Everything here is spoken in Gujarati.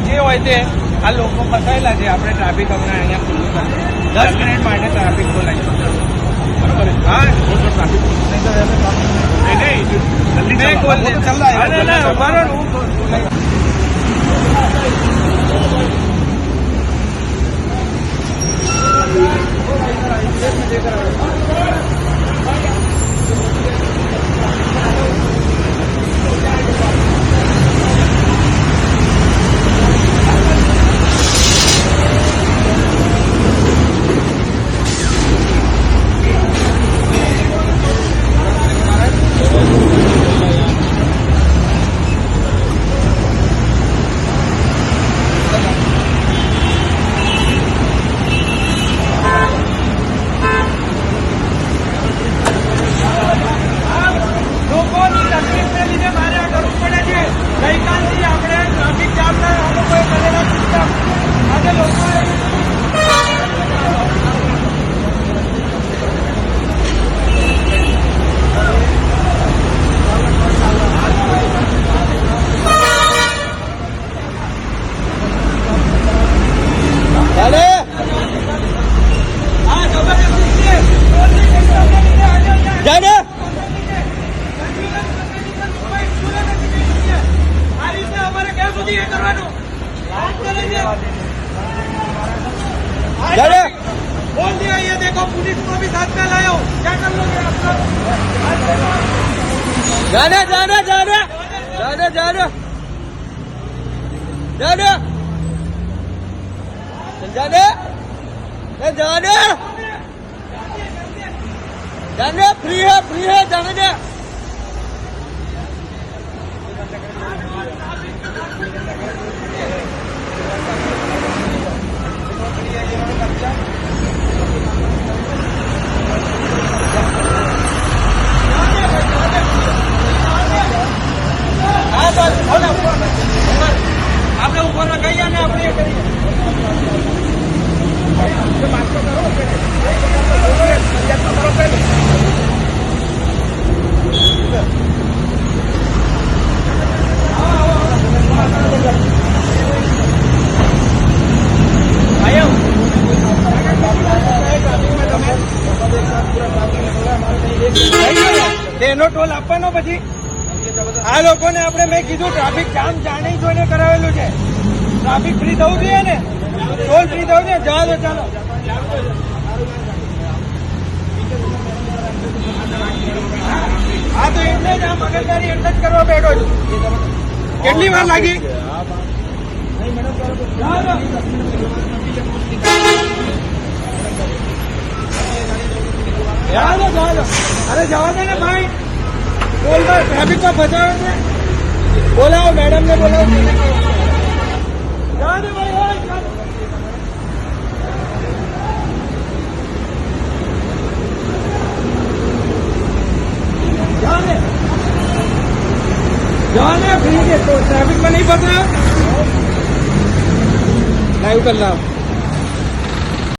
જે હોય તે આ લોકો ફસાયેલા છે. આપણે ટ્રાફિક હમણાં અહીંયા ખુલ્લું દસ મિનિટ માટે ટ્રાફિક ખોલાય બરોબર? હા? ટ્રાફિક નહીં. નહીં ના ઊભા રહો અમારે ક્યાં સુધી એ કરવાનું વાત કરે છે जाने। बोल दिया ये देखो पुलिस को भी साथ में लाओ क्या कर लोगे आप लोग जाने जाने जाने जाने जाने जाने जाने ए, जाने जाने फ्री है फ्री है जाने दे હા બસ બોલો આપણે ઉપર. કહીએ ને આપણે કરીએ? ટોલ આપવાનો પછી? આ લોકોને આપણે મેં કીધું ટ્રાફિક જામ જાણી જોઈને કરાવેલું છે. ટ્રાફિક ફ્રી થવું જોઈએ ને? ટોલ ફ્રી થવું જોઈએ? જવા દો, ચાલો. હા, તો એટલે જ આ મગજદારી એટલે જ કરવા બેઠો છું. કેટલી વાર લાગી? અરે, જવા દે ને ભાઈ. बोल रहा ट्रैफ़िक को फंसाओगे बोला हो मैडम ने बोला जाने फ्री के तो ट्रैफ़िक में नहीं पता लाइव कर रहा